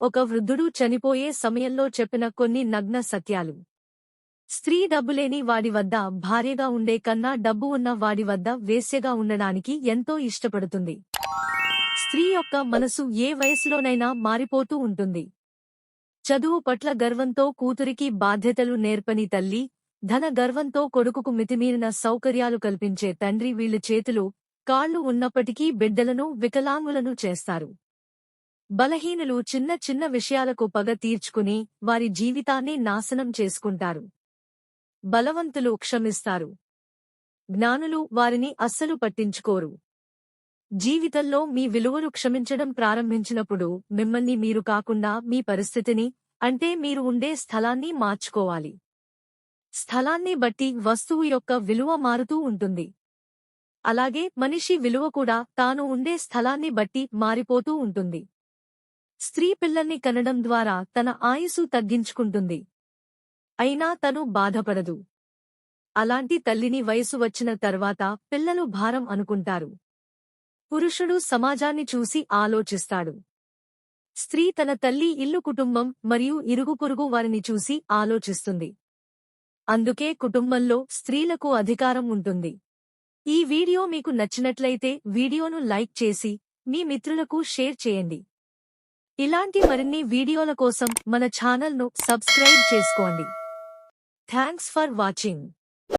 ఒక వృద్ధుడు చనిపోయే సమయంలో చెప్పిన కొన్ని నగ్న సత్యాలు. స్త్రీ డబ్బులేని వాడి వద్ద భార్యగా ఉండే కన్నా డబ్బు ఉన్న వాడి వద్ద వేశ్యగా ఉండడానికి ఎంతో ఇష్టపడుతుంది. స్త్రీ యొక్క మనసు ఏ వయసులోనైనా మారిపోతూ ఉంటుంది. చదువు పట్ల గర్వంతో కూతురికి బాధ్యతలు నేర్పని తల్లి ధన గర్వంతో కొడుకుకు మితిమీరిన సౌకర్యాలు కల్పించే తండ్రి వీళ్ళు చేతులు కాళ్ళు ఉన్నప్పటికీ బిడ్డలను వికలాంగులను చేస్తారు. బలహీనులు చిన్న చిన్న విషయాలకు పగ తీర్చుకుని వారి జీవితాన్ని నాశనం చేసుకుంటారు. బలవంతులు క్షమిస్తారు. జ్ఞానులు వారిని అస్సలు పట్టించుకోరు. జీవితంలో మీ విలువలు క్షమించడం ప్రారంభించినప్పుడు మిమ్మల్ని మీరు కాకుండా మీ పరిస్థితిని అంటే మీరు ఉండే స్థలాన్ని మార్చుకోవాలి. స్థలాన్ని బట్టి వస్తువు యొక్క విలువ మారుతూ ఉంటుంది. అలాగే మనిషి విలువ కూడా తాను ఉండే స్థలాన్ని బట్టి మారిపోతూ ఉంటుంది. స్త్రీ పిల్లల్ని కనడం ద్వారా తన ఆయుసు తగ్గించుకుంటుంది. అయినా తను బాధపడదు. అలాంటి తల్లిని వయసు వచ్చిన తర్వాత పిల్లలు భారం అనుకుంటారు. పురుషుడు సమాజాన్ని చూసి ఆలోచిస్తాడు. స్త్రీ తన తల్లి ఇల్లు కుటుంబం మరియు ఇరుగు పొరుగు వారిని చూసి ఆలోచిస్తుంది. అందుకే కుటుంబంలో స్త్రీలకు అధికారం ఉంటుంది. ఈ వీడియో మీకు నచ్చినట్లయితే వీడియోను లైక్ చేసి మీ మిత్రులకు షేర్ చేయండి. ఇలాంటి మరిన్ని వీడియోల కోసం మన ఛానల్ను సబ్స్క్రైబ్ చేసుకోండి. Thanks for watching.